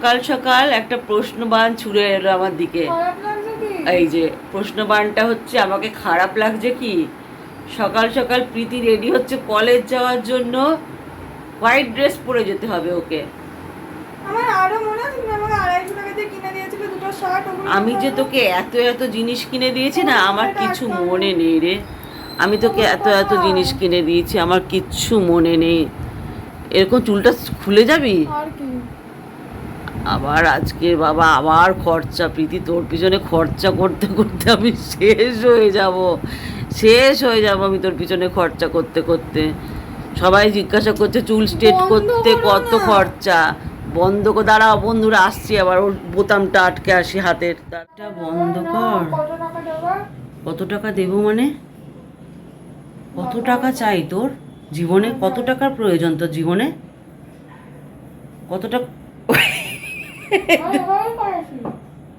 সকাল সকাল একটা প্রশ্নবান ছুড়ে এলো আমার দিকে। এই যে প্রশ্নবানটা হচ্ছে আমাকে খারাপ লাগছে কি? সকাল সকাল প্রীতি রেডি হচ্ছে কলেজ যাওয়ার জন্য। হোয়াইট ড্রেস পরে যেতে হবে ওকে। আমার আরও মনে আছে আমাকে আড়াইশো টাকা দিয়ে কিনে দিয়েছিলে দুটো শার্ট আমি যে তোকে এত এত জিনিস কিনে দিয়েছি না আমার কিছু মনে নেই রে। আমি তোকে এত এত জিনিস কিনে দিয়েছি আমার কিচ্ছু মনে নেই। এরকম চুলটা খুলে যাবি? আর কি। আবার আজকে বাবা আবার খরচা প্রীতি তোর পিছনে খরচা করতে করতে আমি শেষ হয়ে যাব। শেষ হয়ে যাব আমি তোর পিছনে খরচা করতে করতে। সবাই জিজ্ঞাসা করছে চুল স্ট্রেট করতে কত খরচা? বন্ধ করে দাঁড়াও বন্ধুরা আসছি আবার ওর বোতামটা আটকে আসি হাতের। তারটা বন্ধ কর। কত টাকা দেবো মানে? কত টাকা চাই তোর? জীবনে কত টাকার প্রয়োজন তোর জীবনে? কত টাকা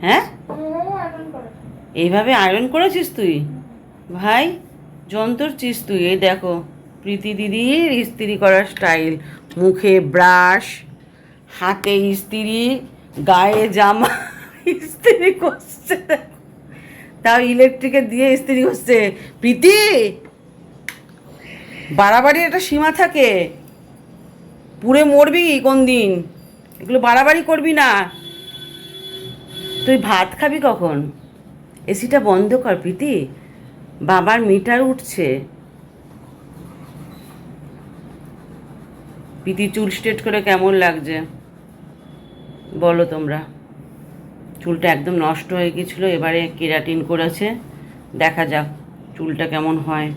হ্যাঁ? এইভাবে আয়রন করেছিস তুই? ভাই যন্তর চিস তুই এই দেখো প্রীতি দিদির ইস্ত্রি করার স্টাইল মুখে ব্রাশ হাতে ইস্ত্রি গায়ে জামা ইস্ত্রি করছে। তাও ইলেকট্রিকে দিয়ে ইস্ত্রি করছে। প্রীতি! বাড়াবাড়ি একটা সীমা থাকে। পুড়ে মরবি কোন দিন এগুলো বাড়াবাড়ি করবি না। তুই ভাত খাবি কখন? এসিটা বন্ধ কর প্রীতি। বাবার মিটার উঠছে। প্রীতি চুল স্ট্রেট করে কেমন লাগছে? বলো তোমরা। চুলটা একদম নষ্ট হয়ে গেছিল এবারে কেরাটিন করেছে। দেখা যাক চুলটা কেমন হয়।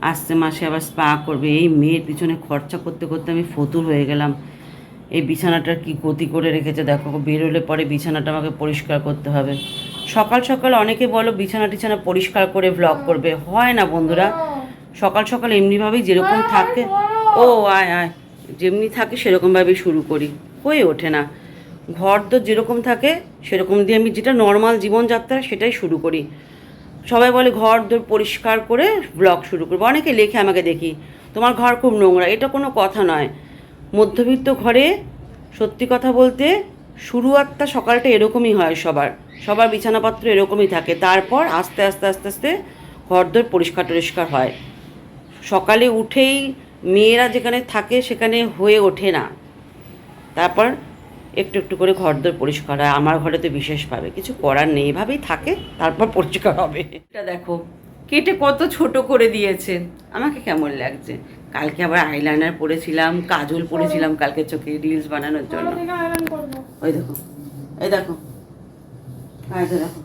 আসছে মাসে আবার স্পা করবে। এই মেয়ের পিছনে খরচা করতে করতে আমি ফতুর হয়ে গেলাম। এই বিছানাটার কি গতি করে রেখেছে? দেখো বেরোলে পরে বিছানাটা আমাকে পরিষ্কার করতে হবে। সকাল সকাল অনেকে বলো বিছানা টিছানা পরিষ্কার করে ভ্লগ করবে। হয় না বন্ধুরা। সকাল সকাল এমনিভাবেই যেরকম থাকে ও আয় আয়। যেমনি থাকে সেরকমভাবেই শুরু করি। হয়ে ওঠে না। ঘর তো যেরকম থাকে সেরকম দিয়ে আমি যেটা নর্মাল জীবনযাত্রা সেটাই শুরু করি। সবাই বলে ঘর দোর পরিষ্কার করে ব্লগ শুরু করব। অনেকে লেখে আমাকে দেখি তোমার ঘর খুব নোংরা। এটা কোনো কথা নয়। মধ্যবিত্ত ঘরে সত্যি কথা বলতে শুরুয়াতটা সকালটা এরকমই হয় সবার। সবার বিছানাপত্র এরকমই থাকে। তারপর আস্তে আস্তে আস্তে আস্তে ঘরদোর পরিষ্কার টরিষ্কার হয়। সকালে উঠেই মেয়েরা যেখানে থাকে সেখানে হয়ে ওঠে না। তারপর একটু একটু করে ঘরদোর পরিষ্কার হয়। আমার ঘরে তো বিশেষভাবে কিছু করার নেই। এভাবেই থাকে, তারপর পরিষ্কার হবে। এটা দেখো, কেটে কত ছোট করে দিয়েছে। আমাকে কেমন লাগছে? কালকে আবার আইলাইনার পরেছিলাম কাজল পরেছিলাম কালকে চোখে রিলস বানানোর জন্য। ওই দেখো এই দেখো হ্যাঁ দেখো।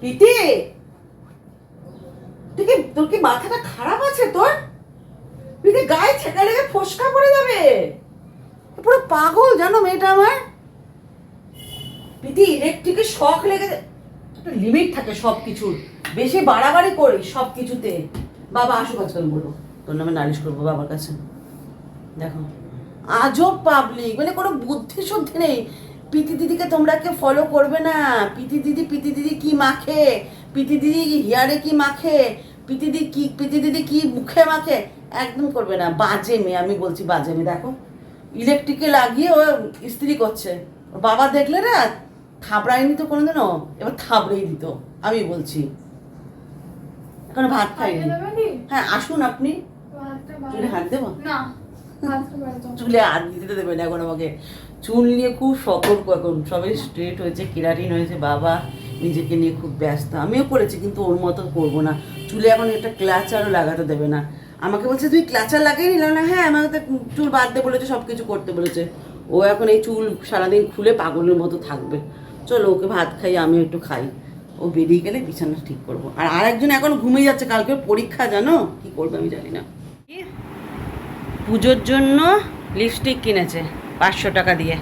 প্রীতি! তুই কি তোর কি মাথাটা খারাপ আছে তোর? প্রীতি গায়ে ছেঁকা লেগে ফসকা পড়ে যাবে। পুরো পাগল জানো মেয়েটা আমার। প্রীতি ইলেকট্রিকের শখ লেগে একটা লিমিট থাকে সব কিছুর বেশি বাড়াবাড়ি করিস সব কিছুতে বাবা আসুক আজকাল বলব তোর নামে নালিশ করব বাবার কাছে। দেখো। আজব পাবলিক মানে কোনো বুদ্ধি শুদ্ধি নেই। পিতি দিদিকে তোমরা কে ফলো করবে না। পিতি দিদি পিতি দিদি কি মাখে? পিতি দিদি হিয়ারে কি মাখে? পিতি দিদি কি পিতি দিদি কি মুখে মাখে? একদম করবে না। বাজে মেয়ে আমি বলছি বাজে মেয়ে দেখো। ইলেকট্রিকে লাগিয়ে ও ইস্ত্রি করছে। বাবা দেখলে না থাবড়ায়নি তো কোনোদিনও? এবার থাবড়েই দিত আমি বলছি। এখন ভাত খাইনি। হ্যাঁ আসুন আপনি। চুলে হাত দেবো? না ভাতটা বাইরে চুলে হাত দিতে দেবে না এখন আমাকে। চুল নিয়ে খুব সতর্ক এখন। সবাই স্ট্রেট হয়েছে কেরাটিন হয়েছে বাবা নিজেকে নিয়ে খুব ব্যস্ত। আমিও করেছি কিন্তু ওর মতো করব না। চুলে এখন একটা ক্লাচারও লাগাতে দেবে না। আমাকে বলছে তুই ক্লাচার লাগিয়ে নিলাম না? হ্যাঁ আমাকে তো চুল বাঁধতে বলেছে সব কিছু করতে বলেছে। ও এখন এই চুল সারাদিন খুলে পাগলের মতো থাকবে। চলো ওকে ভাত খাই আমিও একটু খাই। ও বেরিয়ে গেলে বিছানা ঠিক করব। আর আরেকজন এখন ঘুমিয়ে যাচ্ছে কালকে পরীক্ষা জানো? কি করবে আমি জানি না। পুজোর জন্য লিপস্টিক কিনেছে পাঁচশো টাকা দিয়ে।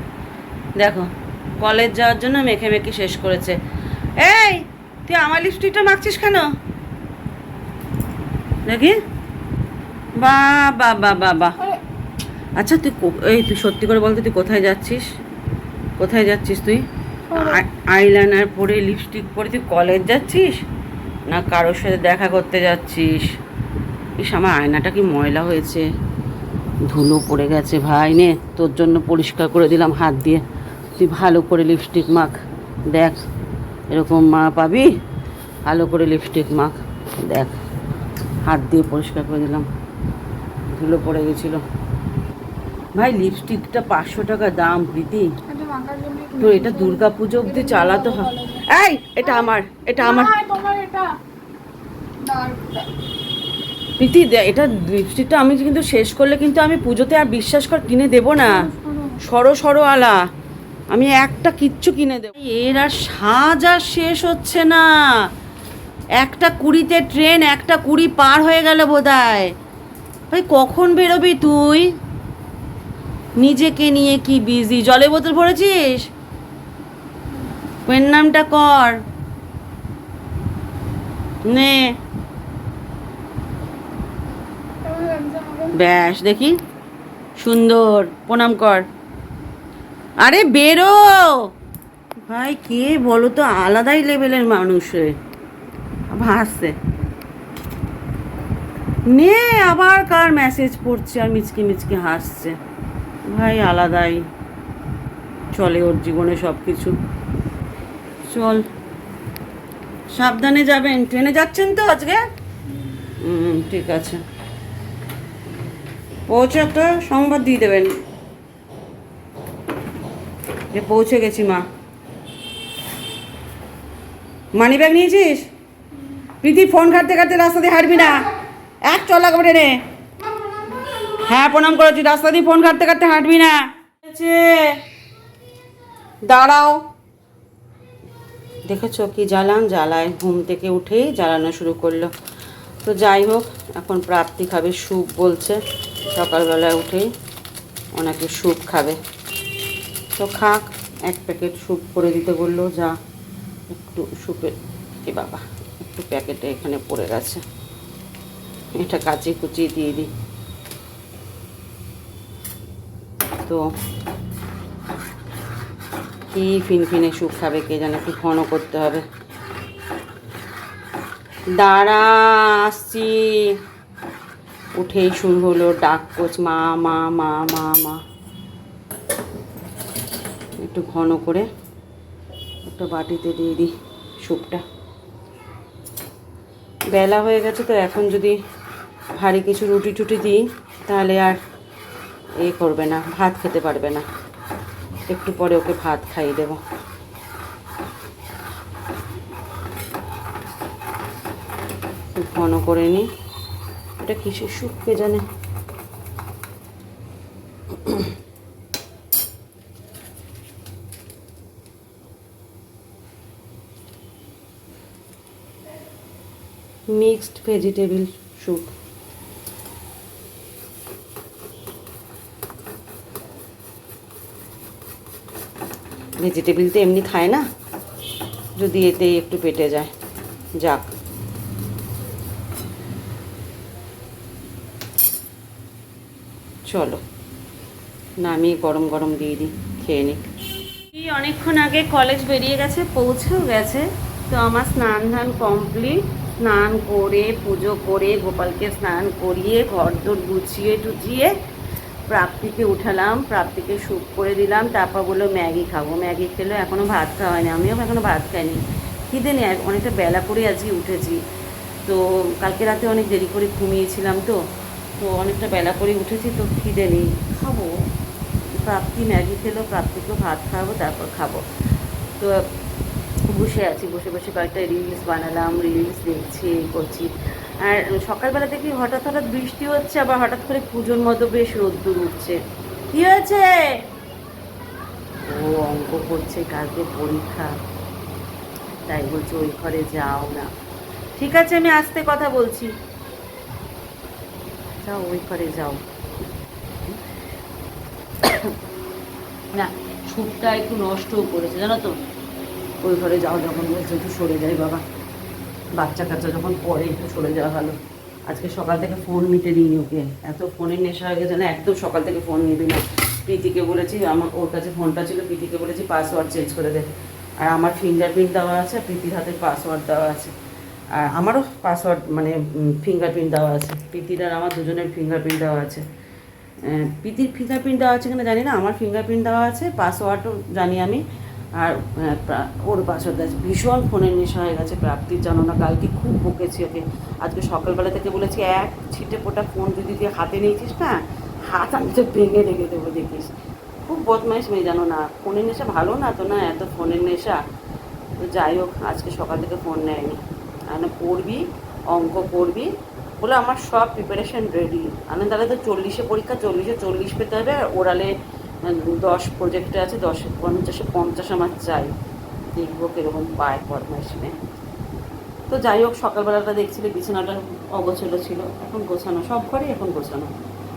দেখো কলেজ যাওয়ার জন্য মেখে মেখে শেষ করেছে। এই তুই আমার লিপস্টিকটা মাখছিস কেন? দেখি। বা বা বা বা বা আচ্ছা তুই এই তুই সত্যি করে বলতে তুই কোথায় যাচ্ছিস? কোথায় যাচ্ছিস তুই? আইলাইনার পরে লিপস্টিক পরে তুই কলেজ যাচ্ছিস? না কারোর সাথে দেখা করতে যাচ্ছিস? ইস আমার আয়নাটা কি ময়লা হয়েছে। ধুলো পড়ে গেছে ভাই নে, তোর জন্য পরিষ্কার করে দিলাম হাত দিয়ে। তুই ভালো করে লিপস্টিক মাখ, দেখ, এরকম মা পাবি? ভালো করে লিপস্টিক মাখ, দেখ, হাত দিয়ে পরিষ্কার করে দিলাম। ধুলো পড়ে গেছিল। ভাই লিপস্টিকটা পাঁচশো টাকা দাম, প্রীতি। তো এটা দুর্গা পুজো অব্দি চালাতে হয়। এই, এটা আমার এটা আমার। এটা প্রীতি এটা লিপস্টিকটা আমি কিন্তু শেষ করলে কিন্তু আমি পুজোতে আর বিশ্বাস কর কিনে দেবো না। সরো সরো আলা। আমি একটা কিচ্ছু কিনে দেবো এর আর সাজ আর শেষ হচ্ছে না। একটা কুড়িতে ট্রেন একটা কুড়ি পার হয়ে গেল বোধহয়। ভাই, কখন বেরোবি তুই? নিজেকে নিয়ে কি বিজি জলে বোতল ভরেছিস? নামটা কর। নে। ব্যাস, দেখি। সুন্দর, প্রণাম কর। আরে, বেরো! ভাই, কে বলো তো, আলাদাই লেভেলের মানুষ। হাসছে নে, আবার কার মেসেজ পড়ছে আর মিচকি মিচকি হাসছে। ভাই, আলাদাই। চলে ওর জীবনে সব কিছু চল। সাবধানে যাবেন। ট্রেনে যাচ্ছেন তো আজকে? হুম, ঠিক আছে। পৌঁছে একটা সংবাদ দিয়ে দেবেন। যে পৌঁছে গেছি মা। মানি ব্যাগ নিয়েছিস? প্রীতি ফোন ঘাটতে ঘাটতে রাস্তা দিয়ে হাঁটবি না। এক চল লাগবে রে হ্যাঁ প্রণাম করেছি। রাস্তা দিয়ে ফোন ঘাটতে ঘাটতে হাঁটবি না। দাঁড়াও। দেখেছ কি জ্বালান? জ্বালায় ঘুম থেকে উঠেই জ্বালানো শুরু করল। তো যাই হোক, এখন প্রাপ্তি খাবে স্যুপ বলছে। সকালবেলায় উঠেই ওনাকে স্যুপ খাবে। তো খাক, এক প্যাকেট স্যুপ করে দিতে বলল, যা, একটু স্যুপের এ বাবা, একটু প্যাকেটে এখানে পড়ে গেছে। এটা কাচিয়ে কুচিয়ে দিয়ে দিই। তো কি ফিনফিনে স্যুপ খাবে, কে যেন একটু ঘন করতে হবে। দাঁড়া, আসছি। উঠেই শুরু হলো ডাক কোচ, মা মা মা মা মা। একটু ঘন করে একটা বাটিতে দিয়ে দিই স্যুপটা। বেলা হয়ে গেছে তো এখন যদি ভারী কিছু রুটি টুটি দিই, তাহলে আর এ করবে না, ভাত খেতে পারবে না। একটু পরে ওকে ভাত খাইয়ে দেবো। ঘন করে নিই। এটা কিসের স্যুপ কে জানে? মিক্সড ভেজিটেবল স্যুপ ভেজিটেবল তো এমনি খায় না? যদি এতেই একটু পেটে যায়, যাক। চলো। না আমি গরম গরম দিয়ে দিই, খেয়ে নিক। অনেকক্ষণ আগে কলেজ বেরিয়ে গেছে, পৌঁছেও গেছে। তো আমার স্নান ধান কমপ্লিট। স্নান করে, পুজো করে, গোপালকে স্নান করিয়ে, ঘর দোর গুছিয়ে টুচিয়ে প্রাপ্তিকে উঠালাম। প্রাপ্তিকে স্যুপ করে দিলাম। তারপর বলল, ম্যাগি খাব। ম্যাগি খেলো এখনও ভাত খাওয়া হয়নি আমিও এখনও ভাত খাইনি। খিদে নেই অনেকটা বেলা করে আজকে উঠেছি। তো কালকে রাতে অনেক দেরি করে ঘুমিয়েছিলাম তো। তো অনেকটা বেলা করে উঠেছি তো খিদে নেই। খাব। প্রাপ্তি ম্যাগি খেলো প্রাপ্তিকেও ভাত খাওয়াবো, তারপর খাব। তো বসে আছি, বসে বসে কয়েকটা রিলস বানালাম রিলস দেখছি করছি। আর সকালবেলা দেখি হঠাৎ হঠাৎ বৃষ্টি হচ্ছে, আবার হঠাৎ করে পুজোর মতো বেশ রোদ্দুর উঠছে। কি হয়েছে? ও অঙ্ক করছে, কালকে পরীক্ষা। তাই বলছে ওই ঘরে যাও না। ঠিক আছে, আমি আসতে কথা বলছি। যাও ওই ঘরে যাও না ছুটটা একটু নষ্টও করেছে, জানো তো? ওই ঘরে যাও, যখন বলছে একটু সরে যাই, বাবা। বাচ্চা কাচ্চা যখন পরে একটু সরে যাওয়া ভালো। আজকে সকাল থেকে ফোন মিটে দিইনি ওকে। এত ফোনের নেশা হয়ে গেছে না, একদম সকাল থেকে ফোন নিবি না। প্রীতিকে বলেছি, আমার, ওর কাছে ফোনটা ছিল, প্রীতিকে বলেছি, পাসওয়ার্ড চেঞ্জ করে দে। আর আমার ফিঙ্গারপ্রিন্ট দেওয়া আছে, প্রীতির হাতে পাসওয়ার্ড দেওয়া আছে। আর আমারও পাসওয়ার্ড মানে ফিঙ্গারপ্রিন্ট দেওয়া আছে। প্রীতির আর আমার দুজনের ফিঙ্গারপ্রিন্ট দেওয়া আছে। প্রীতির ফিঙ্গারপ্রিন্ট দেওয়া আছে কিনা জানি না, আমার ফিঙ্গারপ্রিন্ট দেওয়া আছে পাসওয়ার্ডও জানি আমি। আর ওর পাসওয়ার্ড আছে। ভীষণ ফোনের নেশা হয়ে গেছে প্রাপ্তির, জানো না, কালকে খুব বকেছি ওকে। আজকে সকালবেলা থেকে বলেছি, এক ছিটে পোটা ফোন যদি তুই হাতে নিয়েছিস না, হাত আমি তো ভেঙে রেখে দেবো, দেখিস। খুব বদমাইশ মেয়ে, জানো না। ফোনের নেশা ভালো না তো না, এত ফোনের নেশা। তো যাই হোক, আজকে সকাল থেকে ফোন নেয়নি। আর না পড়বি, অঙ্ক করবি বলে আমার সব প্রিপারেশন রেডি আমি তাহলে তো চল্লিশে পরীক্ষা, চল্লিশে চল্লিশ পেতে হবে, আর ওরালে দশ প্রজেক্টে আছে, দশে পঞ্চাশে পঞ্চাশ আমার চাই। দেখব কীরকম পায় মেয়ে তো যাই হোক, সকালবেলাটা দেখছিলে বিছানাটা অগোছালো ছিল। এখন গোছানো, সব ঘরেই এখন গোছানো।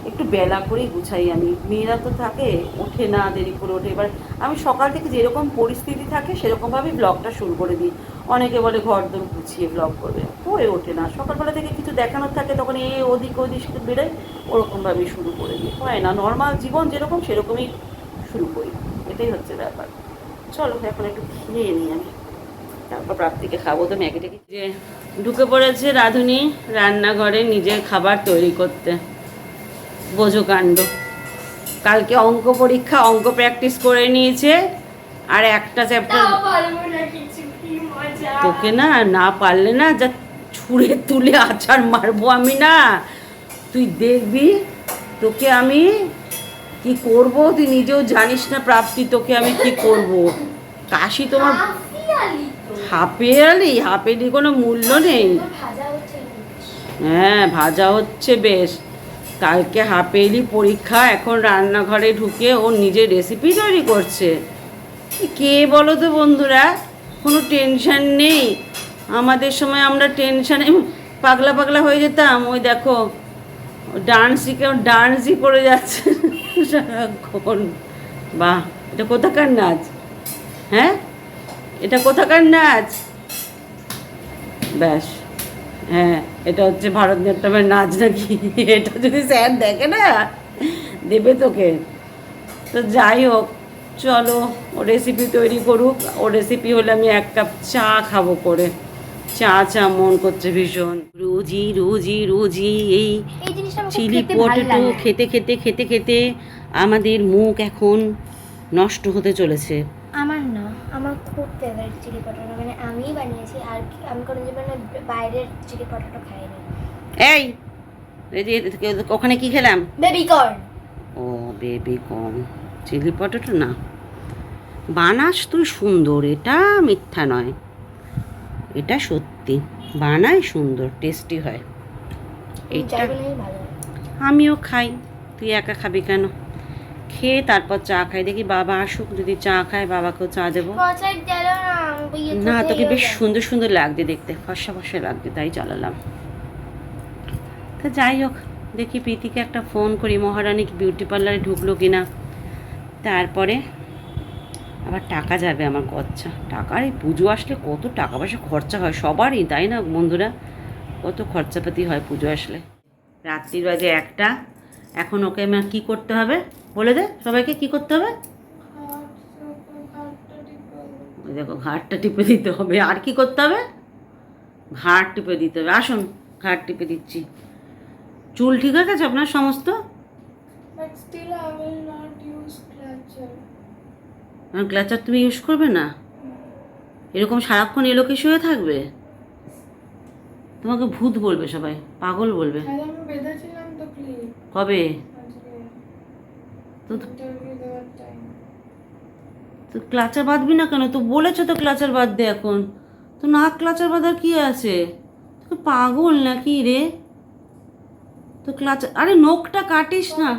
একটু বেলা করেই গুছাই আমি। মেয়েরা তো থাকে, ওঠে না, দেরি করে ওঠে। এবার আমি সকাল থেকে যেরকম পরিস্থিতি থাকে, সেরকমভাবেই ব্লগটা শুরু করে দিই। অনেকে বলে ঘর দর গুছিয়ে ব্লগ করবে। হয়ে ওঠে না। সকালবেলা থেকে কিছু দেখানোর থাকে, তখন এ ওদিক ওদিক বেরোয়, ওরকমভাবেই শুরু করে দিই। হয় না নর্মাল জীবন যেরকম সেরকমই শুরু করি। এটাই হচ্ছে ব্যাপার। চলো, এখন একটু খেয়ে নিই আমি। তারপর প্রাপ্তিকে খাব। তো ম্যাগি ট্যাগি যে ঢুকে পড়েছে রাঁধুনি, রান্নাঘরে নিজের খাবার তৈরি করতে। বোঝো কাণ্ড। কালকে অঙ্ক পরীক্ষা, অঙ্ক প্র্যাকটিস করে নিয়েছে। আর একটা চ্যাপ্টার তোকে না না পারলে না যা ছুঁড়ে তুলে আছাড় মারবো আমি না। তুই দেখবি তোকে আমি কি করব? তুই নিজেও জানিস না প্রাপ্তি তোকে আমি কি করব? কাশি তোমার হাফেয়ালি হাফেলি কোনো মূল্য নেই। হ্যাঁ ভাজা হচ্ছে বেশ। কালকে হাফেলি পরীক্ষা এখন রান্নাঘরে ঢুকে ও নিজের রেসিপি তৈরি করছে। কে বলো তো বন্ধুরা? কোনো টেনশান নেই। আমাদের সময় আমরা টেনশানে পাগলা পাগলা হয়ে যেতাম। ওই দেখো ডান্সই কেউ ডান্সই করে যাচ্ছে। সারাক্ষণ। বাহ, এটা কোথাকার নাচ? হ্যাঁ? এটা কোথাকার নাচ? ব্যাস। হ্যাঁ এটা হচ্ছে ভারতনাট্যমের নাচ নাকি? এটা যদি স্যার দেখে না, দেবে তোকে। তো যাই হোক চলো ও রেসিপি তৈরি করুক। ও রেসিপি হলে আমি এক কাপ চা খাব করে চা চা মন করছে ভীষণ। রোজি রোজি রোজি এই চিলি পটেটো খেতে খেতে খেতে খেতে আমাদের মুখ এখন নষ্ট হতে চলেছে। আমার না আমার খুব ফেভারিট চিলি পটেটো মানে আমিই বানিয়েছি আর আমি কোনো জীবনে বাইরের চিলি পটেটো খাইনি। এই এই ওখানে কি খেলাম? বেবি কর্ন ও বেবি কর্ন চিলি পটেটো না? বানাস তুই সুন্দর এটা মিথ্যা নয়। এটা সত্যি বানায় সুন্দর টেস্টি হয়। লাগে। আমিও খাই তুই একা খাবি কেন? খেয়ে তারপর চা খাই দেখি বাবা আসুক যদি চা খায় বাবাকেও চা দেবো। না তোকে বেশ সুন্দর সুন্দর লাগছে দেখতে ফর্সা ফর্সা লাগছে তাই চালালাম। তা যাই হোক দেখি প্রীতিকে একটা ফোন করি মহারানী বিউটি পার্লারে ঢুকলো কিনা। তারপরে আবার টাকা যাবে আমার খরচা। টাকার এই পুজো আসলে কত টাকা পয়সা খরচা হয়, সবারই, তাই না বন্ধুরা? কত খরচাপাতি হয় পুজো আসলে। রাত্রির বাজে একটা, এখন ওকে আমার কী করতে হবে? বলে দে, সবাইকে কি করতে হবে? দেখো ঘাটটা টিপে দিতে হবে, আর কি করতে হবে? ঘাট টিপে দিতে হবে। আসুন ঘাট টিপে দিচ্ছি। চুল ঠিক আছে আপনার সমস্ত? But still I will not use clutcher. ক্লাচার তুমি ইউজ করবে না? এরকম সারাক্ষণ এলোকেশ শুয়ে থাকবে? তোমাকে ভূত বলবে সবাই পাগল বলবে। কবে? তো ক্লাচার বাঁধবি না কেন? তো বলেছ তো ক্লাচার বাদ দে এখন। তো নাক ক্লাচার বাঁধার কি আছে? তুই পাগল নাকি রে? তো ক্লাচার আরে নখটা কাটিস না।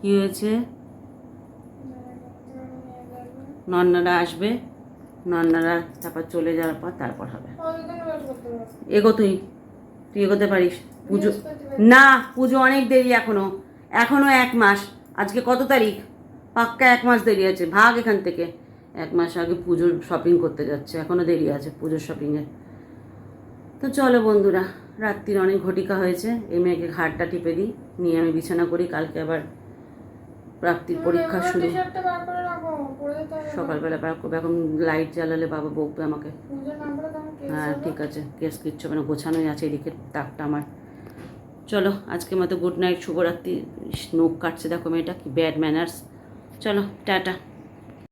কি হয়েছে? নন্নারা আসবে নন্নারা তারপর চলে যাওয়ার পর তারপর হবে। এগো তুই তুই এগোতে পারিস? পুজো না পুজো অনেক দেরি এখনও। এখনও এক মাস। আজকে কত তারিখ? পাক্কা এক মাস দেরি আছে। ভাগ এখান থেকে। এক মাস আগে পুজোর শপিং করতে যাচ্ছে। এখনও দেরি আছে পুজোর শপিংয়ে তো চলো বন্ধুরা রাত্রির অনেক ঘটিকা হয়েছে। এই মেয়েকে ঘাটটা টিপে দিই। নিয়ে আমি বিছানা করি। কালকে আবার প্রাপ্তির পরীক্ষা শুরু। সকালবেলা বার করবে। এখন লাইট জ্বালালে বাবা বকবে আমাকে। হ্যাঁ ঠিক আছে কেস কিচ্ছু মানে গোছানোই আছে এদিকে তাকটা আমার। চলো আজকে মতো গুড নাইট শুভরাত্রি। নখ কাটছে দেখো মেয়েটা কি ব্যাড ম্যানার্স চলো টাটা।